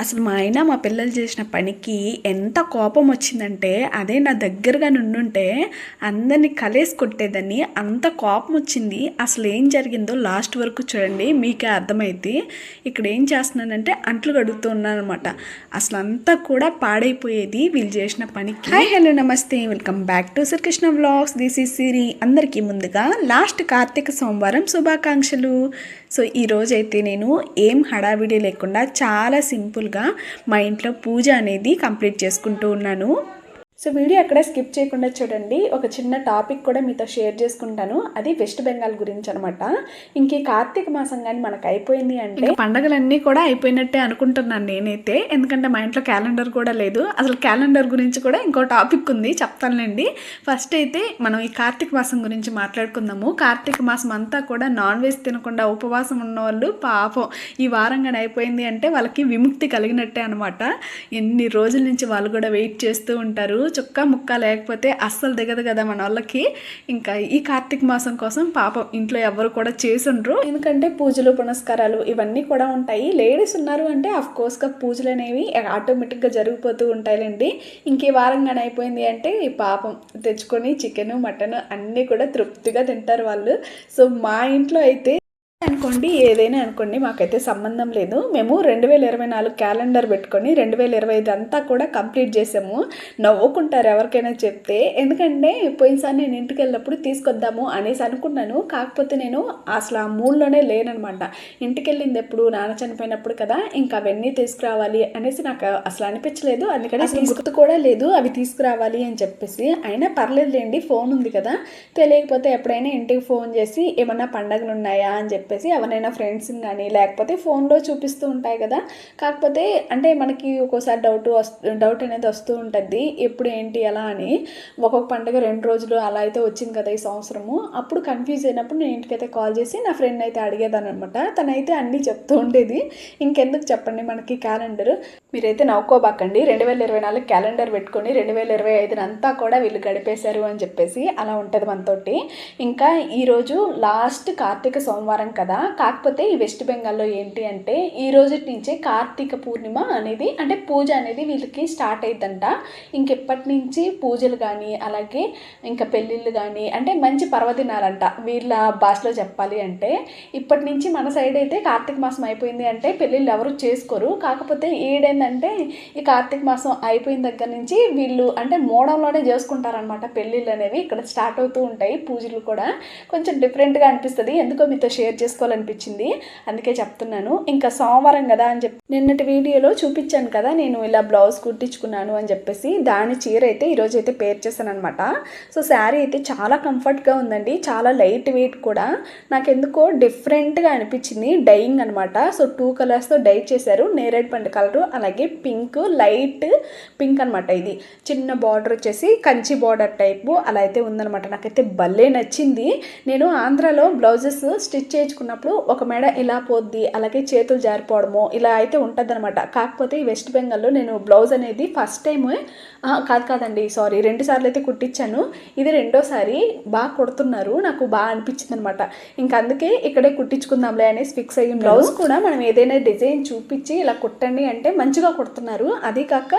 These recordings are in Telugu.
అసలు మా ఆయన మా పిల్లలు చేసిన పనికి ఎంత కోపం వచ్చిందంటే అదే నా దగ్గరగా నుండుంటే అందరినీ కలేసి కొట్టేదని అంత కోపం వచ్చింది. అసలు ఏం జరిగిందో లాస్ట్ వరకు చూడండి మీకే అర్థమైంది ఇక్కడ ఏం చేస్తున్నానంటే అంట్లు కడుగుతూ ఉన్నాను అనమాట అసలు అంతా కూడా పాడైపోయేది వీళ్ళు చేసిన పనికి. Hi hello namaste. Welcome back to Srikrishna vlogs. This is Siri అందరికీ ముందుగా లాస్ట్ కార్తీక సోమవారం శుభాకాంక్షలు. సో ఈ నేను ఏం హడావిడి లేకుండా చాలా సింపుల్గా మా ఇంట్లో పూజ అనేది కంప్లీట్ చేసుకుంటూ ఉన్నాను. సో వీడియో అక్కడే స్కిప్ చేయకుండా చూడండి. ఒక చిన్న టాపిక్ కూడా మీతో షేర్ చేసుకుంటాను. అది వెస్ట్ బెంగాల్ గురించి అనమాట ఇంక కార్తీక మాసం కానీ మనకు అయిపోయింది అంటే పండగలన్నీ కూడా అయిపోయినట్టే అనుకుంటున్నాను నేనైతే. ఎందుకంటే మా ఇంట్లో క్యాలెండర్ కూడా లేదు. అసలు క్యాలెండర్ గురించి కూడా ఇంకో టాపిక్ ఉంది. చెప్తానులేండి. ఫస్ట్ అయితే మనం ఈ కార్తీక మాసం గురించి మాట్లాడుకుందాము. కార్తీక మాసం అంతా కూడా నాన్ వెజ్ తినకుండా ఉపవాసం ఉన్న వాళ్ళు పాపం ఈ వారం కానీ అయిపోయింది అంటే వాళ్ళకి విముక్తి కలిగినట్టే అనమాట ఎన్ని రోజుల నుంచి వాళ్ళు కూడా వెయిట్ చేస్తూ ఉంటారు. చుక్క ముక్క లేకపోతే అస్సలు దిగదు కదా మన వాళ్ళకి. ఇంకా ఈ కార్తీక మాసం కోసం పాపం ఇంట్లో ఎవరు కూడా చేసుండ్రు. ఎందుకంటే పూజలు పునస్కారాలు ఇవన్నీ కూడా ఉంటాయి. లేడీస్ ఉన్నారు అంటే అఫ్ కోర్స్గా పూజలు అనేవి ఆటోమేటిక్గా జరిగిపోతూ ఉంటాయిలేండి. ఇంకే వారంగానే అయిపోయింది అంటే ఈ పాపం తెచ్చుకొని చికెన్ మటన్ అన్నీ కూడా తృప్తిగా తింటారు వాళ్ళు. సో మా ఇంట్లో అయితే అనుకోండి ఏదైనా అనుకోండి మాకైతే సంబంధం లేదు. మేము రెండు వేల ఇరవై నాలుగు క్యాలెండర్ పెట్టుకొని రెండు వేల ఇరవై ఐదు అంతా కూడా కంప్లీట్ చేసాము. నవ్వుకుంటారు ఎవరికైనా చెప్తే. ఎందుకంటే పోయినసారి నేను ఇంటికి వెళ్ళినప్పుడు తీసుకొద్దాము అనేసి అనుకున్నాను. కాకపోతే నేను అసలు ఆ మూడ్లోనే లేననమాట. ఇంటికి వెళ్ళింది ఎప్పుడు నాన్న చనిపోయినప్పుడు కదా ఇంకా అవన్నీ తీసుకురావాలి అనేసి నాకు అసలు అనిపించలేదు. అందుకని గుర్తు కూడా లేదు అవి తీసుకురావాలి అని చెప్పేసి. అయినా పర్లేదులేండి ఫోన్ ఉంది కదా. తెలియకపోతే ఎప్పుడైనా ఇంటికి ఫోన్ చేసి ఏమన్నా పండగలు ఉన్నాయా అని చెప్పేసి ఎవరైనా ఫ్రెండ్స్ కానీ లేకపోతే ఫోన్లో చూపిస్తూ ఉంటాయి కదా. కాకపోతే అంటే మనకి ఒక్కోసారి డౌట్ వస్తు డౌట్ అనేది వస్తూ ఉంటుంది. ఎప్పుడు ఏంటి ఎలా అని. ఒక్కొక్క పండుగ రెండు రోజులు అలా అయితే వచ్చింది కదా ఈ సంవత్సరము. అప్పుడు కన్ఫ్యూజ్ అయినప్పుడు నేను ఇంటికైతే కాల్ చేసి నా ఫ్రెండ్ అయితే అడిగేదాను అనమాట తనైతే అన్నీ చెప్తూ ఉండేది. ఇంకెందుకు చెప్పండి మనకి క్యాలెండర్ మీరైతే నవ్వుకోబాకండి. రెండు వేల ఇరవై నాలుగు క్యాలెండర్ పెట్టుకొని రెండు వేల ఇరవై ఐదునంతా కూడా వీళ్ళు గడిపేశారు అని చెప్పేసి అలా ఉంటుంది మనతోటి. ఇంకా ఈరోజు లాస్ట్ కార్తీక సోమవారం కదా? కాకపోతే ఈ వెస్ట్ బెంగాల్లో ఏంటి అంటే ఈ రోజు నుంచే కార్తీక పూర్ణిమ అనేది అంటే పూజ అనేది వీళ్ళకి స్టార్ట్ అయిద్దంట. ఇంకెప్పటి నుంచి పూజలు కానీ అలాగే ఇంకా పెళ్ళిళ్ళు కానీ అంటే మంచి పర్వదినాలంట. వీళ్ళ భాషలో చెప్పాలి అంటే ఇప్పటి నుంచి మన సైడ్ అయితే కార్తీక మాసం అయిపోయింది అంటే పెళ్ళిళ్ళు ఎవరు చేసుకోరు. కాకపోతే ఏడేందంటే ఈ కార్తీక మాసం అయిపోయిన దగ్గర నుంచి వీళ్ళు అంటే మోడంలోనే చేసుకుంటారనమాట పెళ్ళిళ్ళు అనేవి ఇక్కడ స్టార్ట్ అవుతూ ఉంటాయి పూజలు కూడా. కొంచెం డిఫరెంట్గా అనిపిస్తుంది. ఎందుకో మీతో షేర్ చేసుకోవాలనిపించింది. అందుకే చెప్తున్నాను ఇంకా సోమవారం కదా అని చెప్పి నిన్నటి వీడియోలో చూపించాను కదా నేను ఇలా బ్లౌజ్ కుట్టించుకున్నాను అని చెప్పేసి దాని చీర అయితే ఈరోజు అయితే పేర్ చేశాను అనమాట సో శారీ అయితే చాలా కంఫర్ట్గా ఉందండి చాలా లైట్ వెయిట్ కూడా. నాకు ఎందుకో డిఫరెంట్గా అనిపించింది డైయింగ్ అనమాట సో టూ కలర్స్తో డై చేశారు నేరేడ్ పండు కలరు అలాగే పింక్ లైట్ పింక్ అనమాట ఇది. చిన్న బార్డర్ వచ్చేసి కంచి బార్డర్ టైపు అలా అయితే ఉందనమాట నాకైతే భలే నచ్చింది. నేను ఆంధ్రాలో బ్లౌజెస్ స్టిచ్ చేయించుకున్నప్పుడు ఒక మెడ ఇలా పోద్ది అలాగే చేతులు జారిపోవడము ఇలా అయితే ఉంటుందన్నమాట. కాకపోతే ఈ వెస్ట్ బెంగాల్లో నేను బ్లౌజ్ అనేది ఫస్ట్ టైం కాదు కాదండి సారీ రెండు సార్లు అయితే కుట్టించాను. ఇది రెండోసారి బాగా కుడుతున్నారు నాకు బాగా అనిపించింది అనమాట ఇంకా అందుకే ఇక్కడే కుట్టించుకుందాంలే అనేసి ఫిక్స్ అయ్యి బ్లౌజ్ కూడా మనం ఏదైనా డిజైన్ చూపించి ఇలా కుట్టండి అంటే మంచిగా కుడుతున్నారు. అదే కాక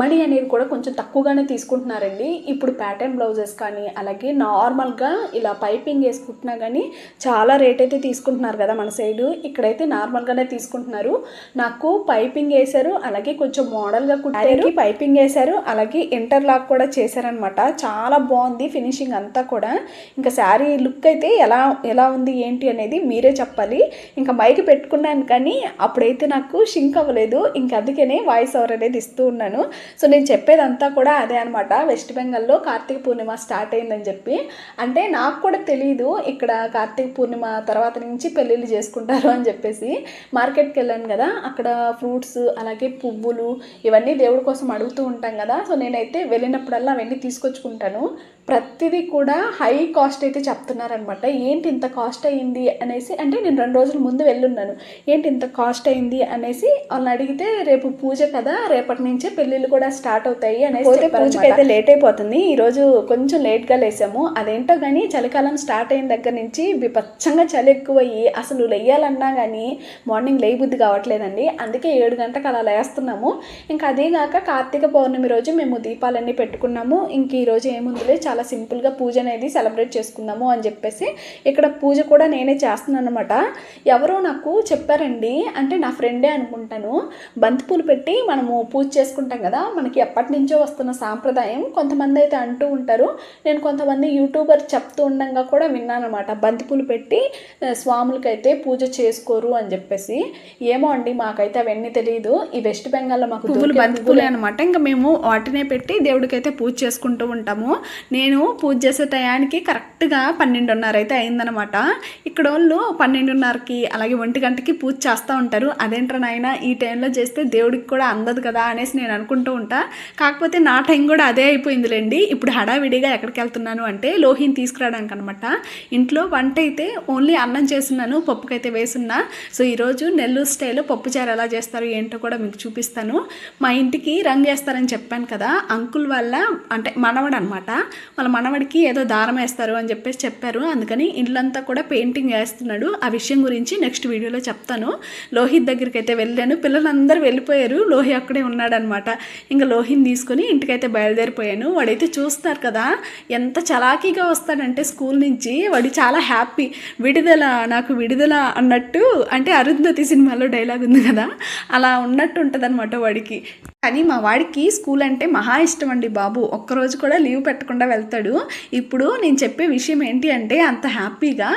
మనీ అనేది కూడా కొంచెం తక్కువగానే తీసుకుంటున్నారండి. ఇప్పుడు ప్యాటర్న్ బ్లౌజెస్ కానీ అలాగే నార్మల్గా ఇలా పైపింగ్ వేసి కుట్టినా కానీ చాలా రేట్ అయితే తీసుకుంటున్నారు కదా మన సైడు. ఇక్కడైతే నార్మల్గానే తీసుకుంటున్నారు. నాకు పైపింగ్ వేశారు అలాగే కొంచెం మోడల్గా కుట్టారు. పైపింగ్ వేశారు అలాగే ఇంటర్లాక్ కూడా చేశారనమాట చాలా బాగుంది ఫినిషింగ్ అంతా కూడా. ఇంకా శారీ లుక్ అయితే ఎలా ఎలా ఉంది ఏంటి అనేది మీరే చెప్పాలి. ఇంకా మైక్ పెట్టుకున్నాను కానీ అప్పుడైతే నాకు షింక్ అవ్వలేదు. ఇంకా అందుకనే వాయిస్ ఓవర్ అనేది ఇస్తూ ఉన్నాను. సో నేను చెప్పేదంతా కూడా అదే అనమాట వెస్ట్ బెంగాల్లో కార్తీక పూర్ణిమ స్టార్ట్ అయిందని చెప్పి. అంటే నాకు కూడా తెలియదు ఇక్కడ కార్తీక పూర్ణిమ తర్వాత తర్వాత నుంచి పెళ్ళిళ్ళు చేసుకుంటారు అని చెప్పేసి మార్కెట్కి వెళ్ళాను కదా అక్కడ ఫ్రూట్స్ అలాగే పువ్వులు ఇవన్నీ దేవుడి కోసం అడుగుతూ ఉంటాం కదా. సో నేనైతే వెళ్ళినప్పుడల్లా అవన్నీ తీసుకొచ్చుకుంటాను. ప్రతిదీ కూడా హై కాస్ట్ అయితే చెప్తున్నారనమాట. ఏంటి ఇంత కాస్ట్ అయ్యింది? అనేసి అంటే నేను రెండు రోజుల ముందు వెళ్ళున్నాను. ఏంటి ఇంత కాస్ట్ అయింది అనేసి వాళ్ళని అడిగితే రేపు పూజ కదా రేపటి నుంచే పెళ్ళిళ్ళు కూడా స్టార్ట్ అవుతాయి. అనేసి పోతే పూజకి అయితే లేట్ అయిపోతుంది. ఈ రోజు కొంచెం లేట్గా లేసాము. అదేంటో కానీ చలికాలం స్టార్ట్ అయిన దగ్గర నుంచి విపచ్చంగా చలి ఎక్కువయ్యి అసలు లేయాలన్నా కానీ మార్నింగ్ లేబుద్ధి కావట్లేదండి. అందుకే ఏడు గంటలకు అలా లేస్తున్నాము. ఇంకా అదే కాక కార్తీక పౌర్ణమి రోజు మేము దీపాలన్నీ పెట్టుకున్నాము. ఇంక ఈ రోజు ఏముందిలే చాలా సింపుల్గా పూజ అనేది సెలబ్రేట్ చేసుకుందాము అని చెప్పేసి ఇక్కడ పూజ కూడా నేనే చేస్తున్నాను అనమాట ఎవరో నాకు చెప్పారండి అంటే నా ఫ్రెండే అనుకుంటాను. బంతిపూలు పెట్టి మనము పూజ చేసుకుంటాం కదా మనకి ఎప్పటి నుంచో వస్తున్న సాంప్రదాయం కొంతమంది అయితే అంటూ ఉంటారు. నేను కొంతమంది యూట్యూబర్ చెప్తూ ఉండగా కూడా విన్నాను అనమాట బంతిపూలు పెట్టి స్వాములకైతే పూజ చేసుకోరు అని చెప్పేసి. ఏమో అండి మాకైతే అవన్నీ తెలియదు ఈ వెస్ట్ బెంగాల్లో మాకు పువ్వులు దొరికే బంతి పూలే అనమాట ఇంకా మేము వాటినే పెట్టి దేవుడికి అయితే పూజ చేసుకుంటూ ఉంటాము. నేను నేను పూజ చేసే టయానికి కరెక్ట్గా పన్నెండున్నర అయితే అయిందనమాట ఇక్కడ వాళ్ళు పన్నెండున్నరకి అలాగే ఒంటి గంటకి పూజ చేస్తూ ఉంటారు. అదేంట్రా నాయన ఈ టైంలో చేస్తే దేవుడికి కూడా అందదు కదా అనేసి నేను అనుకుంటూ ఉంటా. కాకపోతే నా టైం కూడా అదే అయిపోయిందిలేండి. ఇప్పుడు హడావిడిగా ఎక్కడికి వెళ్తున్నాను అంటే లోహిని తీసుకురావడానికి అనమాట ఇంట్లో వంట అయితే ఓన్లీ అన్నం చేస్తున్నాను పప్పుకైతే వేసున్నా. సో ఈరోజు నెల్లూరు స్టైల్లో పప్పుచారు ఎలా చేస్తారు ఏంటో కూడా మీకు చూపిస్తాను. మా ఇంటికి రంగు వేస్తారని చెప్పాను కదా అంకుల్ వల్ల అంటే మనవడు అనమాట వాళ్ళ మనవడికి ఏదో దారం వేస్తారు అని చెప్పేసి చెప్పారు. అందుకని ఇల్లంతా కూడా పెయింటింగ్ వేస్తున్నాడు. ఆ విషయం గురించి నెక్స్ట్ వీడియోలో చెప్తాను. లోహిత్ దగ్గరికి అయితే వెళ్ళాను. పిల్లలందరూ వెళ్ళిపోయారు. లోహి అక్కడే ఉన్నాడనమాట. ఇంకా లోహిని తీసుకొని ఇంటికైతే బయలుదేరిపోయాను. వాడైతే చూస్తున్నారు కదా ఎంత చలాకీగా వస్తాడంటే స్కూల్ నుంచి. వాడు చాలా హ్యాపీ. విడుదల నాకు విడుదల అన్నట్టు అంటే అరుంధతి సినిమాలో డైలాగ్ ఉంది కదా అలా ఉన్నట్టు ఉంటుంది వాడికి. కానీ మా వాడికి స్కూల్ అంటే మహా ఇష్టం అండి బాబు. ఒక్కరోజు కూడా లీవ్ పెట్టకుండా వెళ్తాడు. ఇప్పుడు నేను చెప్పే విషయం ఏంటి అంటే అంత హ్యాపీగా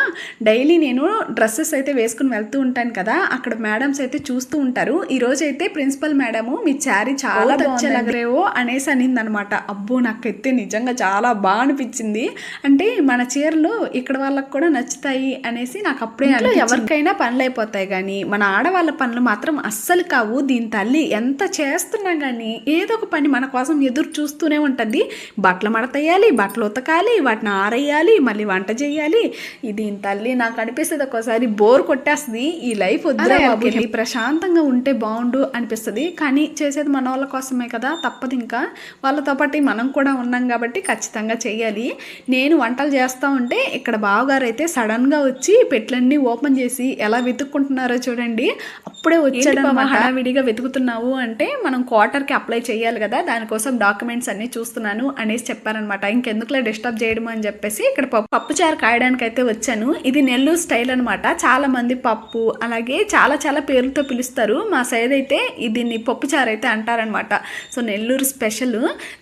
డైలీ నేను డ్రెస్సెస్ అయితే వేసుకుని వెళ్తూ ఉంటాను కదా అక్కడ మేడమ్స్ అయితే చూస్తూ ఉంటారు. ఈ రోజు అయితే ప్రిన్సిపల్ మేడము మీ శారీ చాలా వచ్చేలాగరేవో అనేసి అనింది అనమాట అబ్బో నాకైతే నిజంగా చాలా బాగా అనిపించింది. అంటే మన చీరలు ఇక్కడ వాళ్ళకి కూడా నచ్చుతాయి అనేసి నాకు అప్పుడే ఎవరికైనా పనులు అయిపోతాయి కానీ మన ఆడవాళ్ళ పనులు మాత్రం అస్సలు కావు. దీని తల్లి ఎంత చేస్తున్నా కానీ ఏదో ఒక పని మన కోసం ఎదురు చూస్తూనే ఉంటుంది. బట్టలు మడతేయాలి బట్టలు ఉతకాలి వాటిని ఆరేయాలి మళ్ళీ వంట చేయాలి. ఇది తల్లి నాకు అనిపిస్తుంది ఒక్కోసారి బోర్ కొట్టేస్తుంది. ఈ లైఫ్ వద్దురా అదే బాబు వెళ్ళి ప్రశాంతంగా ఉంటే బాగుండు అనిపిస్తుంది. కానీ చేసేది మన వాళ్ళ కోసమే కదా తప్పదు ఇంకా. వాళ్ళతో పాటు మనం కూడా ఉన్నాం కాబట్టి ఖచ్చితంగా చేయాలి. నేను వంటలు చేస్తూ ఉంటే ఇక్కడ బావగారు అయితే సడన్గా వచ్చి పెట్లన్నీ ఓపెన్ చేసి ఎలా వెతుక్కుంటున్నారో చూడండి. అప్పుడే వచ్చాడు హడావిడిగా వెతుకుతున్నావు అంటే మనం క్వార్టర్కి అప్లై చేయాలి కదా దానికోసం డాక్యుమెంట్స్ అన్ని చూస్తున్నాను అనేసి చెప్పారనమాట. ఇంకెందుకులే డిస్టర్బ్ చేయడం అని చెప్పేసి ఇక్కడ పప్పు పప్పుచారు కాయడానికి అయితే వచ్చాను. ఇది నెల్లూరు స్టైల్ అనమాట. చాలా మంది పప్పు అలాగే చాలా చాలా పేర్లతో పిలుస్తారు. మా సైడ్ అయితే దీన్ని పప్పు చారు అయితే అంటారనమాట. So Nellore special.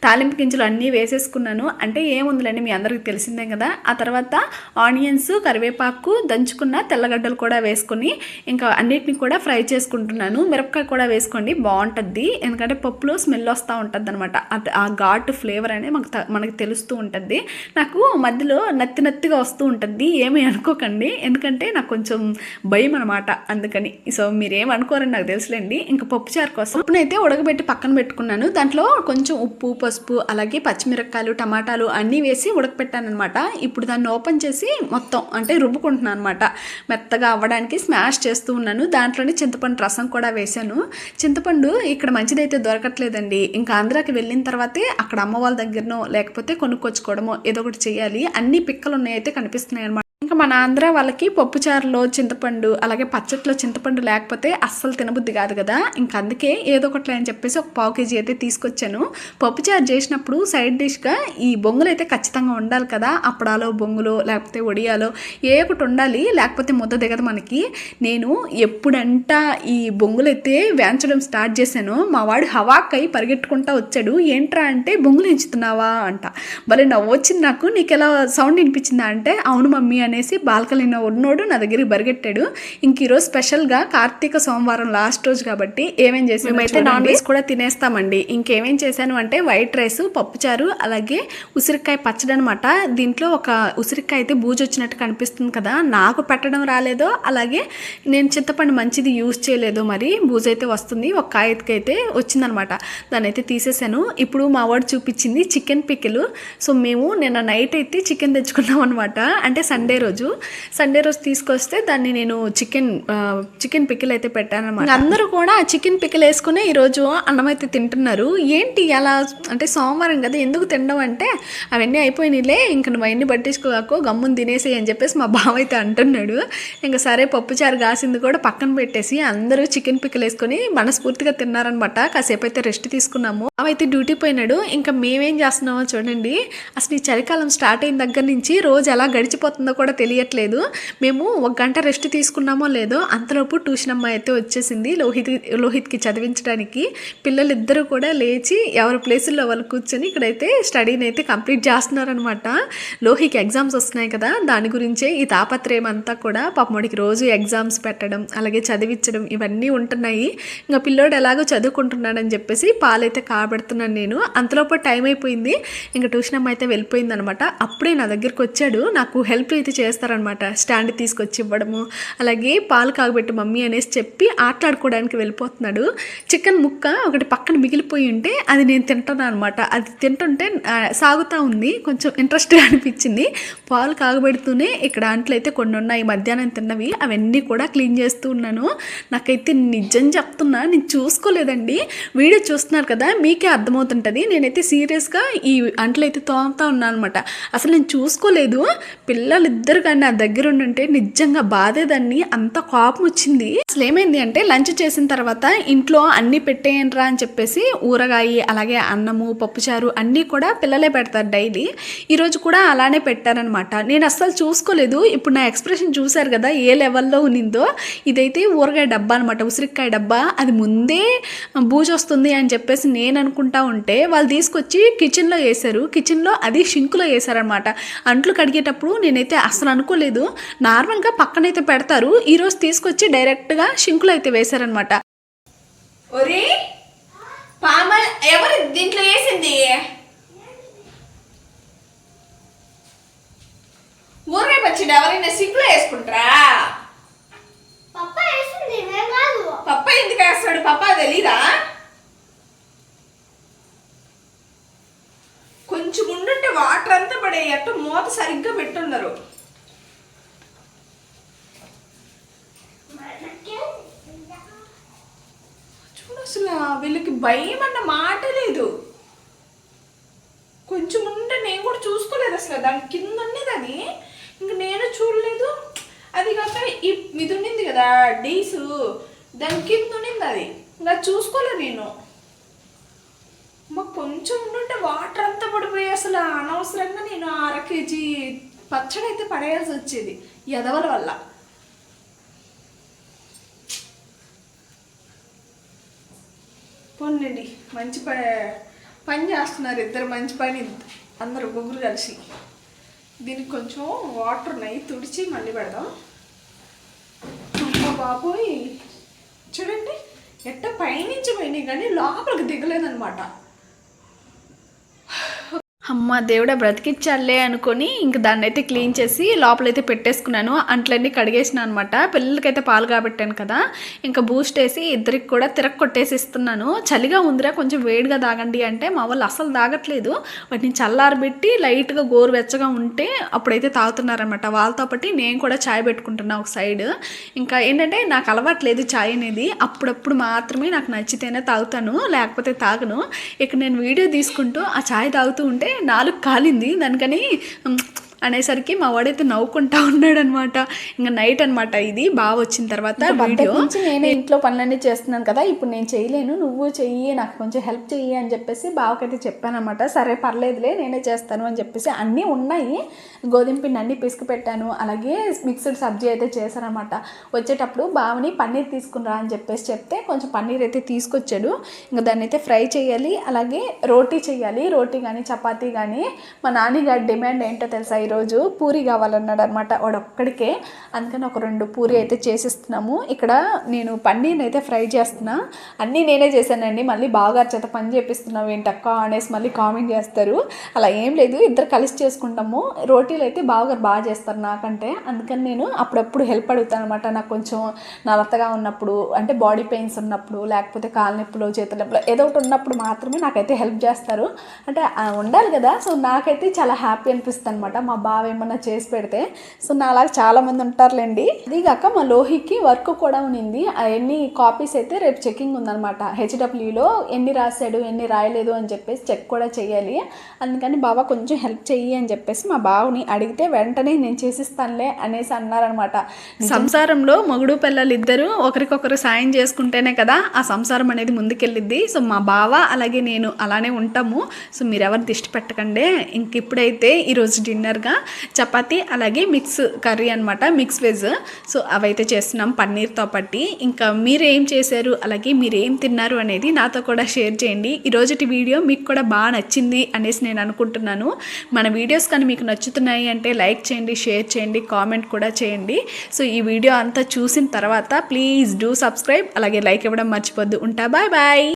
తాలింపు గింజలు అన్నీ వేసేసుకున్నాను. అంటే ఏముందిలేండి మీ అందరికీ తెలిసిందే కదా. ఆ తర్వాత ఆనియన్స్ కరివేపాకు దంచుకున్న తెల్లగడ్డలు కూడా వేసుకుని ఇంకా అన్నిటిని కూడా ఫ్రై చేసుకుంటున్నాను. మిరపకాయ కూడా వేసుకోండి బాగుంటుంది ఎందుకంటే పప్పులో స్మెల్ వస్తూ ఉంటుంది అనమాట ఆ ఘాటు ఫ్లేవర్ అనేది మనకు మనకు తెలుస్తూ ఉంటుంది. నాకు మధ్యలో నత్తి నత్తిగా వస్తూ ఉంటుంది. ఏమీ అనుకోకండి. ఎందుకంటే నాకు కొంచెం భయం అనమాట అందుకని. సో మీరేం అనుకోరని నాకు తెలుసులేండి. ఇంకా పప్పుచారు కోసం పప్పునైతే ఉడకబెట్టి పక్కన పెట్టుకున్నాను. దాంట్లో కొంచెం ఉప్పు పసుపు అలాగే పచ్చిమిరపకాయలు టమాటాలు అన్నీ వేసి ఉడకపెట్టాను అనమాట ఇప్పుడు దాన్ని ఓపెన్ చేసి మొత్తం అంటే రుబ్బుకుంటున్నాను అనమాట మెత్తగా అవ్వడానికి స్మాష్ చేస్తూ ఉన్నాను. దాంట్లోనే చింతపండు రసం కూడా వేశాను. చింతపండు ఇక్కడ మంచిదైతే దొరకట్లేదండి. ఇంకా ఆంధ్రాకి వెళ్ళిన తర్వాతే అక్కడ అమ్మ వాళ్ళ దగ్గరనో లేకపోతే కొనుక్కొచ్చుకోవడమో ఏదో ఒకటి చేయాలి అన్ని పిక్కలు ఉన్నాయి అయితే కనిపిస్తున్నాయి అనమాట ఇంకా మన ఆంధ్ర వాళ్ళకి పప్పుచారులో చింతపండు అలాగే పచ్చట్లో చింతపండు లేకపోతే అస్సలు తినబుద్ధి కాదు కదా. ఇంకా అందుకే ఏదో ఒకటి అని చెప్పేసి ఒక పావు కేజీ అయితే తీసుకొచ్చాను. పప్పుచారు చేసినప్పుడు సైడ్ డిష్గా ఈ బొంగులు అయితే ఖచ్చితంగా ఉండాలి కదా. అప్పడాలో బొంగులో లేకపోతే వడియాలో ఏ ఒకటి ఉండాలి. లేకపోతే ముద్ద దిగదు మనకి. నేను ఎప్పుడంట ఈ బొంగులు అయితే వేంచడం స్టార్ట్ చేశాను మా వాడు హవాక్ అయి పరిగెట్టుకుంటా వచ్చాడు. ఏంట్రా అంటే బొంగులు ఎంచుతున్నావా అంట. భలే నవ్వు వచ్చింది నాకు. నీకు ఎలా సౌండ్ వినిపించిందా అంటే అవును మమ్మీ అనేసి బాల్కనీలో ఉన్నోడు నా దగ్గరికి బరిగెట్టాడు. ఇంక ఈరోజు స్పెషల్గా కార్తీక సోమవారం లాస్ట్ రోజు కాబట్టి ఏమేం చేసి మేమైతే నాన్ వెజ్ కూడా తినేస్తామండి. ఇంకేమేం చేశాను అంటే వైట్ రైస్ పప్పుచారు అలాగే ఉసిరికాయ పచ్చడి అనమాట దీంట్లో ఒక ఉసిరికాయ అయితే బూజు వచ్చినట్టు కనిపిస్తుంది కదా నాకు పెట్టడం రాలేదో అలాగే నేను చింతపండు మంచిది యూజ్ చేయలేదో మరి బూజు అయితే వస్తుంది. ఒక కాయకి అయితే వచ్చిందనమాట. దాన్ని అయితే తీసేసాను. ఇప్పుడు మా వాడు చూపించింది చికెన్ పికిల్ సో మేము నిన్న నైట్ అయితే చికెన్ తెచ్చుకున్నాం అనమాట అంటే సండే రోజు. సండే రోజు తీసుకొస్తే దాన్ని నేను చికెన్ చికెన్ పికిల్ అయితే పెట్టాను అనమాట అందరూ కూడా చికెన్ పికిల్ వేసుకుని ఈరోజు అన్నం అయితే తింటున్నారు. ఏంటి అలా అంటే సోమవారం కదా ఎందుకు తినడం అంటే అవన్నీ అయిపోయినాయిలే ఇంక నువ్వు అవన్నీ పట్టించుకోకు గమ్మును తినేసి అని చెప్పేసి మా బావ అయితే అంటున్నాడు. ఇంకా సరే పప్పుచారు కాసింది కూడా పక్కన పెట్టేసి అందరూ చికెన్ పిక్కలు వేసుకొని మనస్ఫూర్తిగా తిన్నారనమాట కాసేపు అయితే రెస్ట్ తీసుకున్నాము. అవైతే డ్యూటీ పోయినాడు. ఇంకా మేమేం చేస్తున్నామో చూడండి. అసలు ఈ చలికాలం స్టార్ట్ అయిన దగ్గర నుంచి రోజు ఎలా గడిచిపోతుందో కూడా కూడా తెలియట్లేదు. మేము ఒక గంట రెస్ట్ తీసుకున్నామో లేదో అంతలోపు ట్యూషన్ అమ్మాయి అయితే వచ్చేసింది లోహిత్ లోహిత్కి చదివించడానికి. పిల్లలిద్దరూ కూడా లేచి ఎవరి ప్లేసుల్లో వాళ్ళు కూర్చొని ఇక్కడైతే స్టడీని అయితే కంప్లీట్ చేస్తున్నారనమాట లోహికి ఎగ్జామ్స్ వస్తున్నాయి కదా దాని గురించే ఈ తాపత్రయం అంతా కూడా పాపముడికి రోజు ఎగ్జామ్స్ పెట్టడం అలాగే చదివించడం ఇవన్నీ ఉంటున్నాయి. ఇంకా పిల్లోడు ఎలాగో చదువుకుంటున్నాడని చెప్పేసి పాలైతే కాబెడుతున్నాను నేను. అంతలోపు టైం అయిపోయింది. ఇంకా ట్యూషన్ అమ్మ అయితే వెళ్ళిపోయింది అనమాట అప్పుడే నా దగ్గరికి వచ్చాడు. నాకు హెల్ప్ అయితే చేస్తారనమాట. స్టాండ్ తీసుకొచ్చి ఇవ్వడము అలాగే పాలు కాగబెట్టు మమ్మీ అనేసి చెప్పి ఆటలాడుకోవడానికి వెళ్ళిపోతున్నాడు. చికెన్ ముక్క ఒకటి పక్కన మిగిలిపోయి ఉంటే అది నేను తింటున్నాను అనమాట. అది తింటుంటే సాగుతూ ఉంది. కొంచెం ఇంట్రెస్ట్గా అనిపించింది. పాలు కాగబెడుతూనే ఇక్కడ అంట్లు అయితే కొన్ని ఉన్నాయి. మధ్యాహ్నం తిన్నవి అవన్నీ కూడా క్లీన్ చేస్తూ ఉన్నాను. నాకైతే నిజం చెప్తున్నా నేను చూసుకోలేదండి. వీడియో చూస్తున్నారు కదా మీకే అర్థమవుతుంటుంది. నేనైతే సీరియస్గా ఈ అంట్లు అయితే తోముతా ఉన్నాను అనమాట. అసలు నేను చూసుకోలేదు. పిల్లలు ఇద్దరు కానీ నా దగ్గర ఉండుంటే నిజంగా బాధేదాన్ని అంత కోపం వచ్చింది అసలు ఏమైంది అంటే లంచ్ చేసిన తర్వాత ఇంట్లో అన్ని పెట్టేయండిరా అని చెప్పేసి ఊరగాయ అలాగే అన్నము పప్పుచారు అన్నీ కూడా పిల్లలే పెడతారు డైలీ. ఈరోజు కూడా అలానే పెట్టారనమాట. నేను అస్సలు చూసుకోలేదు. ఇప్పుడు నా ఎక్స్ప్రెషన్ చూశారు కదా ఏ లెవెల్లో ఉన్నిందో. ఇదైతే ఊరగాయ డబ్బా అనమాట. ఉసిరికాయ డబ్బా. అది ముందే బూజు వస్తుంది అని చెప్పేసి నేను అనుకుంటా ఉంటే వాళ్ళు తీసుకొచ్చి కిచెన్లో వేశారు. కిచెన్లో అది షింకులో వేశారనమాట. అంట్లు కడిగేటప్పుడు నేనైతే అసలు అనుకోలేదు. నార్మల్గా పక్కనైతే పెడతారు. ఈరోజు తీసుకొచ్చి డైరెక్ట్గా షింకులో అయితే వేశారనమాట ఒరే! పామ ఎవరు దీంట్లో వేసింది? ఊరగాయ పచ్చడి ఎవరైనా సింకులో వేసుకుంటారా? పప్ప ఎందుకు వేస్తాడు? పప్ప తెలీదా? కొంచెం ఉండుంటే వాటర్ అంతా పడేయట్టు మూత సరిగ్గా పెట్టున్నారు. అసలు వీళ్ళకి భయం అన్న మాట లేదు. కొంచెం ఉంటే నేను కూడా చూసుకోలేదు అసలు దాని కింద ఉండేది అది. ఇంక నేను చూడలేదు. అది కాక ఈ ఇది ఉండింది కదా డీసు. దాని కింద ఉండింది అది. ఇంకా చూసుకోలేదు నేను. మాకు కొంచెం ఉండుంటే వాటర్ అంతా పడిపోయి అసలు అనవసరంగా నేను అర కేజీ పచ్చడి అయితే పడేయాల్సి వచ్చేది ఎదవల వల్ల. పోనండి మంచి ప పని చేస్తున్నారు ఇద్దరు మంచి పని అందరు ముగ్గురు కలిసి. దీనికి కొంచెం వాటర్ ఉన్నాయి తుడిచి మళ్ళీ పెడదాం. అమ్మ బాబోయ్! చూడండి ఎట్ట పైనుంచి పోయినాయి కానీ లోపలికి దిగలేదనమాట అమ్మ దేవుడా బ్రతికిచ్చాలే అనుకొని ఇంక దాన్ని అయితే క్లీన్ చేసి లోపలైతే పెట్టేసుకున్నాను. అంట్లన్నీ కడిగేసిన అనమాట పిల్లలకైతే పాలు కాబట్టాను కదా. ఇంకా బూస్ట్ వేసి ఇద్దరికి కూడా తిరగ కొట్టేసి ఇస్తున్నాను చలిగా ఉందిరా కొంచెం వేడిగా తాగండి అంటే మా వాళ్ళు అసలు తాగట్లేదు. వాటిని చల్లారబెట్టి లైట్గా గోరువెచ్చగా ఉంటే అప్పుడైతే తాగుతున్నారనమాట వాళ్ళతో పాటు నేను కూడా చాయ్ పెట్టుకుంటున్నా ఒక సైడ్. ఇంకా ఏంటంటే నాకు అలవాట్లేదు చాయ్ అనేది. అప్పుడప్పుడు మాత్రమే నాకు నచ్చితేనే తాగుతాను లేకపోతే తాగను. ఇక నేను వీడియో తీసుకుంటూ ఆ చాయ్ తాగుతూ ఉంటే నాలుగు కాలింది. దానికని అనేసరికి మా వాడైతే నవ్వుకుంటా ఉన్నాడు అనమాట ఇంకా నైట్ అన్నమాట ఇది. బాగా వచ్చిన తర్వాత వీడియో. నేనే ఇంట్లో పనులన్నీ చేస్తున్నాను కదా ఇప్పుడు నేను చేయలేను నువ్వు చెయ్యి నాకు కొంచెం హెల్ప్ చెయ్యి అని చెప్పేసి బావకైతే చెప్పాను అనమాట సరే పర్లేదులే నేనే చేస్తాను అని చెప్పేసి అన్నీ ఉన్నాయి. గోధుమ పిండి అన్నీ పిసికి పెట్టాను. అలాగే మిక్స్డ్ సబ్జీ అయితే చేశానమాట వచ్చేటప్పుడు బావని పన్నీర్ తీసుకునిరా అని చెప్పేసి చెప్తే కొంచెం పన్నీర్ అయితే తీసుకొచ్చాడు. ఇంకా దాన్ని అయితే ఫ్రై చేయాలి అలాగే రోటీ చేయాలి రోటీ కానీ చపాతీ కానీ మా నాన్నగారి డిమాండ్ ఏంటో తెలుసా? ఈరోజు పూరి కావాలన్నాడు అనమాట వాడొక్కడికే. అందుకని ఒక రెండు పూరి అయితే చేసిస్తున్నాము. ఇక్కడ నేను పన్నీర్ అయితే ఫ్రై చేస్తున్నా. అన్నీ నేనే చేశానండి. మళ్ళీ బాగా చేత పని చేపిస్తున్నావు ఏంటక్క అనేసి మళ్ళీ కామెంట్ చేస్తారు. అలా ఏం లేదు ఇద్దరు కలిసి చేసుకుంటాము. రోటీలు అయితే బాగా బాగా చేస్తారు నాకంటే. అందుకని నేను అప్పుడప్పుడు హెల్ప్ అడుగుతాను అనమాట నాకు కొంచెం నలతగా ఉన్నప్పుడు అంటే బాడీ పెయిన్స్ ఉన్నప్పుడు లేకపోతే కాళ్ళ నొప్పులు చేతుల నొప్పులు ఏదో ఒకటి ఉన్నప్పుడు మాత్రమే నాకైతే హెల్ప్ చేస్తారు. అంటే ఉండాలి కదా. సో నాకైతే చాలా హ్యాపీ అనిపిస్తుంది అనమాట మా బావ ఏమన్నా చేసి పెడితే. సో నా అలాగే చాలా మంది ఉంటారులేండి. అదిగాక మా లోహికి వర్క్ కూడా ఉన్నింది. అవన్నీ కాపీస్ అయితే రేపు చెకింగ్ ఉందన్నమాట. హెచ్డబ్ల్యూలో ఎన్ని రాశాడు ఎన్ని రాయలేదు అని చెప్పేసి చెక్ కూడా చేయాలి. అందుకని బావ కొంచెం హెల్ప్ చెయ్యి అని చెప్పేసి మా బావని అడిగితే వెంటనే నేను చేసిస్తానులే అనేసి అన్నారనమాట సంసారంలో మొగుడు పిల్లలు ఇద్దరు ఒకరికొకరు సాయం చేసుకుంటేనే కదా ఆ సంసారం అనేది ముందుకెళ్ళిద్ది. సో మా బావ అలాగే నేను అలానే ఉంటాము. సో మీరు ఎవరు దిష్టి పెట్టకండి. ఇంక ఇప్పుడైతే ఈరోజు డిన్నర్గా చపాతీ అలాగే మిక్స్ కర్రీ అనమాట మిక్స్ వెజ్. సో అవైతే చేస్తున్నాం పన్నీర్తో పట్టి. ఇంకా మీరు ఏం చేశారు అలాగే మీరు ఏం తిన్నారు అనేది నాతో కూడా షేర్ చేయండి. ఈరోజుటి వీడియో మీకు కూడా బాగా నచ్చింది అనేసి నేను అనుకుంటున్నాను. మన వీడియోస్ కానీ మీకు నచ్చుతున్నాయి అంటే లైక్ చేయండి షేర్ చేయండి కామెంట్ కూడా చేయండి. సో ఈ వీడియో అంతా చూసిన తర్వాత ప్లీజ్ డూ సబ్స్క్రైబ్ అలాగే లైక్ ఇవ్వడం మర్చిపోద్దు. ఉంటా బాయ్ బాయ్.